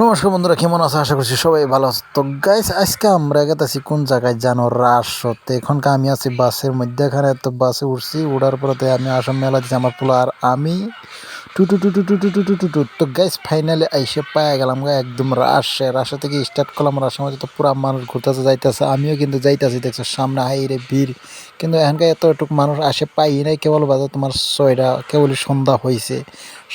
নমস্কার বন্ধুরা, কেমন আছো? আশা করছি সবাই ভালো আছো। তো গাইস আজকে আমরা গেতেছি কোন জায়গায় জানো? রাসতে এখনকার আমি আছি বাসের মধ্যেখানে। তো বাসে উঠছি, উঠার পরে আমি আসাম মেলা দিচ্ছি আমার পোলা আর আমি টুটু টুটু টুটু টুটু টুটু তো গ্যাস ফাইনালে আইসে পায়া গেলাম গা একদম রাশে রাশে থেকে স্টার্ট করলাম রাশার মধ্যে তো পুরা মানুষ ঘুরতেছে যাইতেছে আমিও কিন্তু যাইতেছি দেখছ সামনে হাই রে ভিড় কিন্তু এখানকার এতটুকু মানুষ আসে পাই নাই কেবল বাজে তোমার ছয়টা কেবলই সন্ধ্যা হয়েছে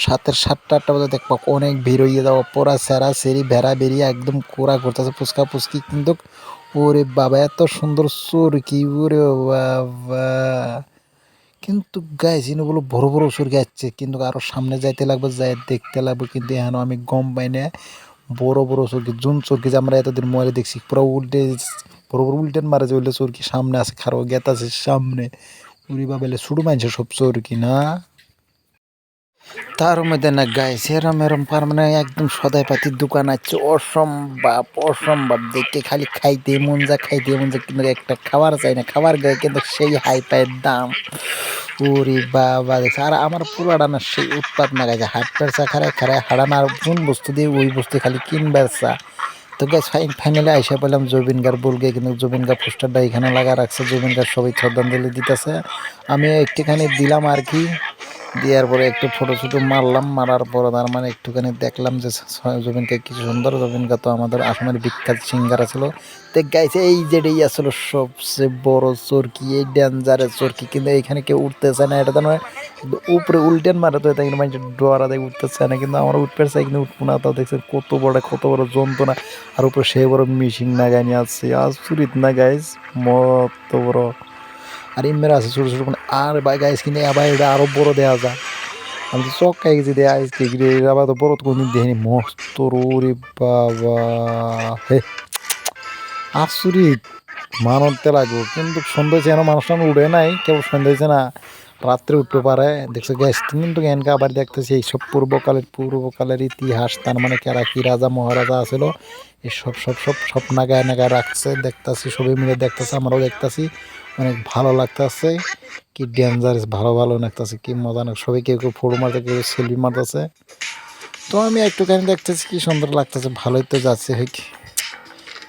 সাতের সাতটা আটটা বাজে দেখব অনেক ভিড় হইয়া যাওয়া পোড়া সেরা সেরি ভেড়া বেরিয়ে একদম কুড়া ঘুরতেছে ফুচকা ফুচকি কিন্তু ওরে বাবা এত সুন্দর চোর কি ওরে বাবা কিন্তু গাইস ইনো বলো বড় বড় সুর গাচ্ছে, কিন্তু আরও সামনে যাইতে লাগবে যাই দেখতে লাগবে, কিন্তু এখন আমি গম পাই না। বড় বড় চরকি জুন চরকি যে আমরা এতদিন মোবাইলে দেখছি, পুরো উল্টে বড় বড় উল্টেন মারে যে উল্টে চরকি সামনে আছে, খারো গেত আছে সামনে। উড়ি বাবেলে শুরু মানছে সব চরকি না? তার মধ্যে না গাইস এরম এরম পার মানে একদম সদাই পাতির দোকান আছে, অসম্ভব অসম্ভব। দেখতে খালি খাইতে মন যা, খাইতে মন যা, কিন্তু একটা খাবার চাই না, খাবার গায়ে কিন্তু সেই হাই পায়ের দাম। ওরে বাবা দেখছে। আর আমার পুরাটা না সেই উৎপাদ না গেছে হাট পেরসা খারায় খারায় হারান আর কোন বস্তু দিয়ে ওই বস্তু খালি কিনবার চা তো গ্যাস ফাইন ফাইনালি আইসা পেলাম জবিন গার বলগে কিন্তু জবিন গার পোস্টারটা এখানে লাগা রাখছে। জবিন গার সবাই শ্রদ্ধাঞ্জলি দিতেছে। আমি একটুখানি দিলাম আর কি। দেওয়ার পরে একটু ফটো ছুটো মারলাম, মারার পরে তার মানে একটুখানি দেখলাম যে জবিনকে কি সুন্দর জবিনকা তো আমাদের আসামের বিখ্যাত সিঙ্গার ছিল। তো গাইছে এই যেটাই আসলে সবচেয়ে বড় চরকি, এই ডেঞ্জারের চরকি, কিন্তু এইখানে কেউ উঠতেছে না, এটা তো নয়। উপরে উল্টেন মারে তো এটা কিন্তু মানুষ ডোয়ারা দেখে উঠতেছে না, কিন্তু আমরা উঠতে চাই কিন্তু উঠবো না, তাও দেখছেন কত বড় কত বড় যন্ত্রণা। আর উপরে সে বড় মিশিং না গানি আছে আর চুরিত না গাইজ মত বড়। আর ইমেরা আছে ছোটো ছোটো মানে আর বাই গাইস কিনে আবার এটা আরও বড় দেওয়া যায় আমি তো চক খাই গেছি দেয়া আইসকে গিয়ে আবার তো বড় কোনো দিন দেখিনি। মস্ত রে বাবা। হে আচরিত মানতে লাগবো। কিন্তু সন্ধ্যা যেন মানুষ উড়ে নাই, কেবল সন্ধ্যা না রাত্রে উঠতে পারে। দেখছ গ্যাস কিন্তু এনকা আবার দেখতেছি এইসব পূর্বকালের পূর্বকালের ইতিহাস, তার মানে কেরা কি রাজা, মহারাজা আছিল এসব সব সব সব নাগায় নাগায় রাখছে, দেখতাছি সবাই মিলে দেখতেছে, আমরাও দেখতাছি, অনেক ভালো লাগতেছে, কি ডেঞ্জারাস ভালো ভালো লাগতেছে, কি মজা না সবাই কেউ কেউ ফটো মারতে কেউ সেলফি মারতেছে। তো আমি একটুখানি দেখতেছি, কি সুন্দর লাগতেছে, ভালোই তো যাচ্ছে কি।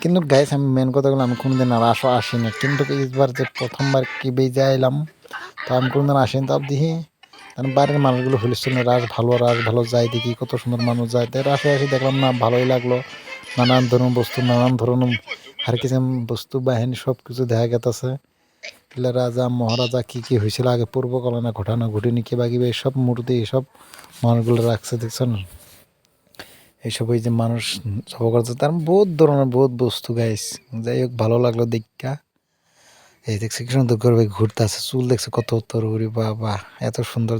কিন্তু গাইস আমি মেন কথাগুলো আমি কোনোদিন আর আসো আসি না কিন্তু এইবার যে প্রথমবার কি এলাম আমি কোনোদিন আসিনি দেখি কারণ বাইরের মানুষগুলো হুলিস্টল রাস ভালো রাস ভালো যায় দেখি কত সুন্দর মানুষ যায়। তাই রাসে আসি দেখলাম, না, ভালোই লাগল। নানান ধরনের বস্তু, নানান ধরনের আর কিছু বস্তু, বাহিনী সব কিছু দেখা গেতেছে। রাজা, মহারাজা, কী কী হয়েছিল, আগে পূর্বকালনা ঘটনা ঘটেনি কিবা কিবা এইসব মূর্তি এইসব মানুষগুলো রাখছে দেখছেন এইসব ওই যে মানুষ জব করছে, তার বহুত ধরনের, বহুত বস্তু গাইস যাই হোক, ভালো লাগল, দেখা। এই দেখছি কি সুন্দর করবে ঘুরতে আছে চুল দেখছে কত তরুরি বাবা, এত সুন্দর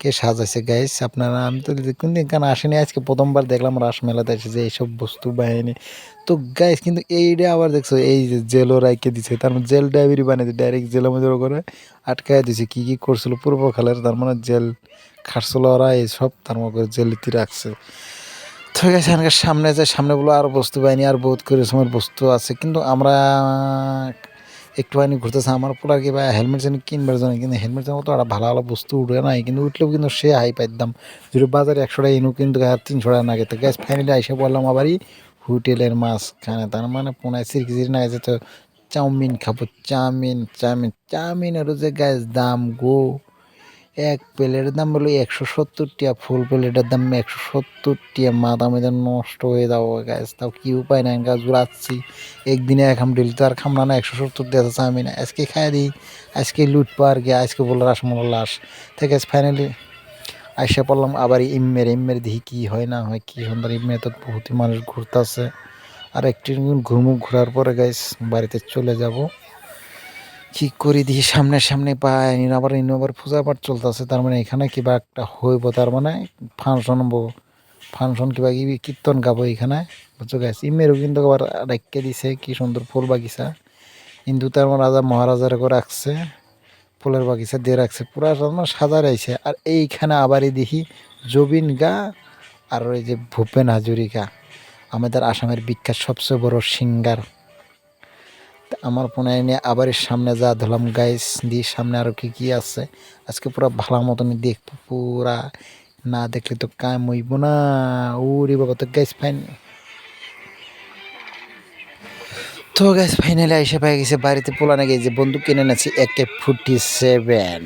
কে সাজাইছে গাইস আপনারা, আমি তো কোন দিন কেন আসেনি, আজকে প্রথমবার দেখলাম রাস মেলাতে এসে যে এইসব বস্তু বাহিনী। তো গাইস কিন্তু এইটা আবার দেখছ, এই যে জেলও রাইকে দিছে, তার মানে জেল ডাইভারি বানিয়েছে ডাইরেক্ট জেলের মধ্যে করে আটকায় দিছে, কি কি করছিল পূর্বকালের তার মানে জেল খাটছিল ওরা এইসব তার মধ্যে জেলিতে রাখছে। আছে এখানকার সামনে যে সামনেগুলো আর বস্তু বাহিনী, আর বহুত করে সময় বস্তু আছে, কিন্তু আমরা একটুখানি ঘুরতেছে, আমার পোলার কি ভাই হেলমেট যেন কিনবার জন্য, কিন্তু হেলমেট যেন তো একটা ভালো ভালো বস্তু উঠে নাই, কিন্তু উঠলেও কিন্তু সে হাই পাইতাম যদি বাজারে একশো টাকা ইনু কিন্তু তিনশো টাকা না গেতে গ্যাস ফাইনালি এসে বললাম, আবারই হোটেলের মাঝখানে। তার মানে পোনায় সিরকি না যেত, চাউমিন খাব, চাউমিন চাউমিন চাউমিন। চাউমিনেরও যে গ্যাস দাম গো। এক প্লেটের দাম বলো একশো সত্তর টিয়া ফুল প্লেটের দাম একশো সত্তর টিয়া মাথা মেয়েদের নষ্ট হয়ে যাব গ্যাস তাও কি উপায় নাই গাছ জুড়াচ্ছি একদিনে এক হাম ডেলি তো আর খাম না একশো সত্তর দিয়ে আমি না। আজকে খাই দিই, আজকে লুট পার গিয়ে, আজকে বলল রাসমোলা লাশ। থেকে ফাইনালি আইসা পড়লাম, আবার ইমের ইমের দেখি কী হয়, না হয়, কী সুন্দর ইমে তো বহুতই মানুষ ঘুরতেছে। আর একটি ঘুরমু, ঘোরার পরে গাইস বাড়িতে চলে যাব। কি করি দিই সামনে সামনে পাই আবার আবার পূজা পাঠ চলতেছে। তার মানে এখানে কিবা একটা হইব, তার মানে ফাংশন হব। ফাংশন কিবা কি কীর্তন গাবো এখানে, বুঝছ গাছ ইমেরও কিন্তু আবার রেখে দিছে, কি সুন্দর ফুল বাগিচা। হিন্দু তার মানে রাজা মহারাজার করে রাখছে ফুলের বাগিচা দিয়ে রাখছে, পুরা মানে সাজা রয়েছে আর এইখানে আবারই দেখি জবিন গা আর ওই যে ভূপেন হাজরিকা, আমাদের আসামের বিখ্যাত সবচেয়ে বড় সিঙ্গার। আমার ফোনে নিয়ে আবার সামনে যা ধরলাম গাইস দিয়ে সামনে আরও কি কি আছে। আজকে পুরো ভালো মতন দেখব, পুরা না দেখলে তো কাম হইব না। ওরে বাবা, তো গাইস ফাইন তো গাইস ফাইনালি এসে পাই গেছে বাড়িতে পোলা নাকি যে বন্দুক কিনে নেছি একে ফুটি সেভেন